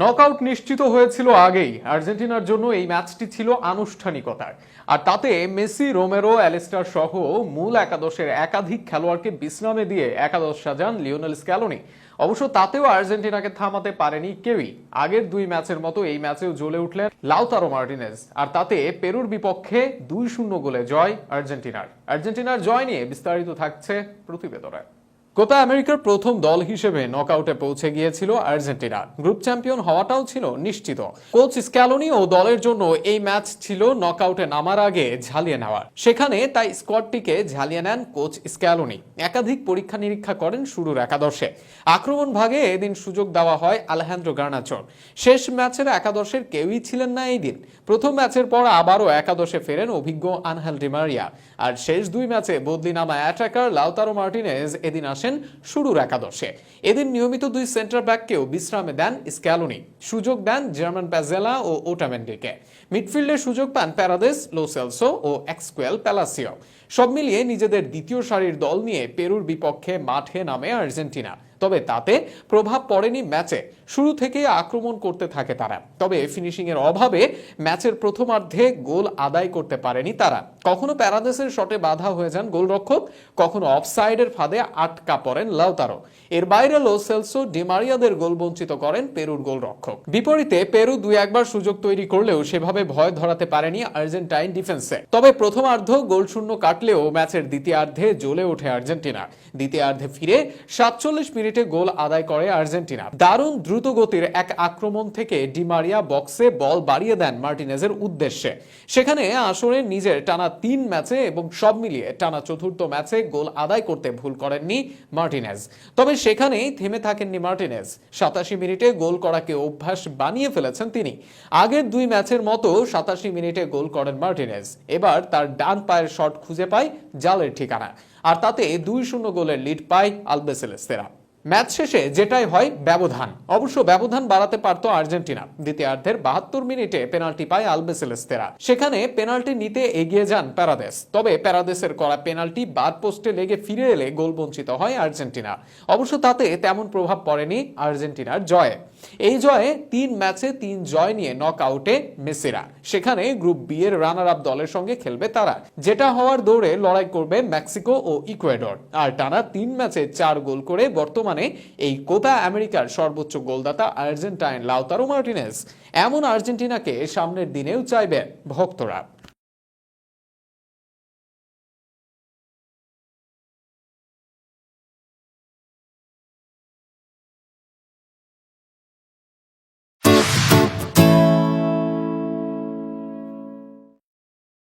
Knockout নিশ্চিত হয়েছিল আগেই। আর্জেন্টিনার জন্য এই ম্যাচটি ছিল আনুষ্ঠানিকতার। আর তাতে মেসি, রোমেরো, অ্যালেস্টার সহ মূল একাদশের একাধিক খেলোয়াড়কে বিশ্রামে দিয়ে একাদশ সাজান লিওনেল স্ক্যালোনি। অবশ্য তাতেও আর্জেন্টিনাকে থামাতে পারেনি কেউই। আগের দুই ম্যাচের মতো এই ম্যাচেও জ্বলে উঠলেন লাউতারো মার্টিনেজ। আর তাতে পেরুর বিপক্ষে দুই শূন্য গোলে জয় আর্জেন্টিনার। আর্জেন্টিনার জয় নিয়ে বিস্তারিত থাকছে প্রতিবেদনায় কোপা আমেরিকার প্রথম দল হিসেবে নকআউটে পৌঁছে গিয়েছিল আর্জেন্টিনা। গ্রুপ চ্যাম্পিয়ন হওয়াটাও ছিল নিশ্চিত। কোচ স্ক্যালোনি ও দলের জন্য এই ম্যাচ ছিল নকআউটে নামার আগে ঝালিয়ে নেওয়ার। সেখানে তাই স্কোয়াডটিকে ঝালিয়ে নেন কোচ স্ক্যালোনি। একাধিক পরীক্ষা নিরীক্ষা করেন শুরুর একাদশে। আক্রমণ ভাগে এদিন সুযোগ দেওয়া হয় আলেহান্দ্রো গার্নাচর। শেষ ম্যাচের একাদশের কেউই ছিলেন না এই দিন। প্রথম ম্যাচের পর আবারও একাদশে ফেরেন অভিজ্ঞ আনহেল ডিমারিয়া। আর শেষ দুই ম্যাচে বদলি নামা অ্যাটাকার লাউতারো মার্টিনেজ এদিন আসেন শুরুর একাদশে। এদিন নিয়মিত দুই সেন্টার ব্যাককেও বিশ্রামে দেন স্ক্যালোনি। সুযোগ দেন জার্মান প্যাজেলা ও ওটামেন্ডিকে। মিডফিল্ডে সুযোগ পান প্যারাদেস লোসেলসো ও এক্সকুয়েল প্যালাসিও। সব মিলিয়ে নিজেদের দ্বিতীয় সারির দল নিয়ে পেরুর বিপক্ষে মাঠে নামে আর্জেন্টিনা। তবে তাতে প্রভাব পড়েনি ম্যাচে। শুরু থেকে আক্রমণ করতে থাকে তারা। তবে ফিনিশিং এর অভাবে ম্যাচের প্রথমার্ধে গোল আদায় করতে পারেনি তারা। কখনো প্যারাদেসের শটে বাধা হয়ে যান গোলরক্ষক, কখনো অফসাইডের ফাঁদে আটকা পড়েন লাউতারো। এর বাইরে লো সেলসো ডিমারিয়াদের গোল বঞ্চিত করেন পেরুর গোলরক্ষক। বিপরীতে পেরু দুই একবার সুযোগ তৈরি করলেও সেভাবে ভয় ধরাতে পারেনি আর্জেন্টাইন ডিফেন্সে। তবে প্রথমার্ধ গোল শূন্য কাটলেও ম্যাচের দ্বিতীয়ার্ধে জ্বলে ওঠে আর্জেন্টিনা। দ্বিতীয়ার্ধে ফিরে সাতচল্লিশ মিনিটে গোল আদায় করে আর্জেন্টিনা। দারুণ দ্রুত গতির এক আক্রমণ থেকে ডিমারিয়া বক্সে বল বাড়িয়ে দেন মার্টিনেজের উদ্দেশ্যে। সেখানে আসরে নিজের টানা তিন ম্যাচে এবং সব মিলিয়ে টানা চতুর্থ ম্যাচে গোল আদায় করতে ভুল করেননি মার্টিনেজ। তবে সেখানেই থেমে থাকেননি মার্টিনেজ। সাতাশি মিনিটে গোল করাকে অভ্যাস বানিয়ে ফেলেছেন তিনি। আগের দুই ম্যাচের মতো সাতাশি মিনিটে গোল করেন মার্টিনেজ। এবার তার ডান পায়ের শট খুঁজে পায় জালের ঠিকানা। আর তাতে দুই শূন্য গোলের লিড পায় আলবেসেলেস্তেরা। ম্যাচ শেষে যেটাই হয় ব্যবধান। অবশ্য ব্যবধান বাড়াতে পারত আর্জেন্টিনা। দ্বিতীয়ার্ধের বাহাত্তর মিনিটে পেনাল্টি পায় আলবেসেলেস্তেরা সেখানে পেনাল্টি নিতে এগিয়ে যান প্যারাদেস তবে প্যারাদেসের করা পেনাল্টি বাদ পোস্টে লেগে ফিরে এলে গোল বঞ্চিত হয় আর্জেন্টিনা। অবশ্য তাতে তেমন প্রভাব পড়েনি আর্জেন্টিনার জয়ে। এই জয়ে তিন ম্যাচে তিন জয় নিয়ে নক আউটে মেসিরা। সেখানে গ্রুপ বি এর রানার আপ দলের সঙ্গে খেলবে তারা। যেটা হওয়ার দৌড়ে লড়াই করবে মেক্সিকো ও ইকুয়েডর। আর টানা তিন ম্যাচে চার গোল করে বর্তমানে এই কোপা আমেরিকার সর্বোচ্চ গোলদাতা আর্জেন্টাইন লাউতারো মার্টিনেস। এমন আর্জেন্টিনাকে সামনের দিনেও চাইবে ভক্তরা।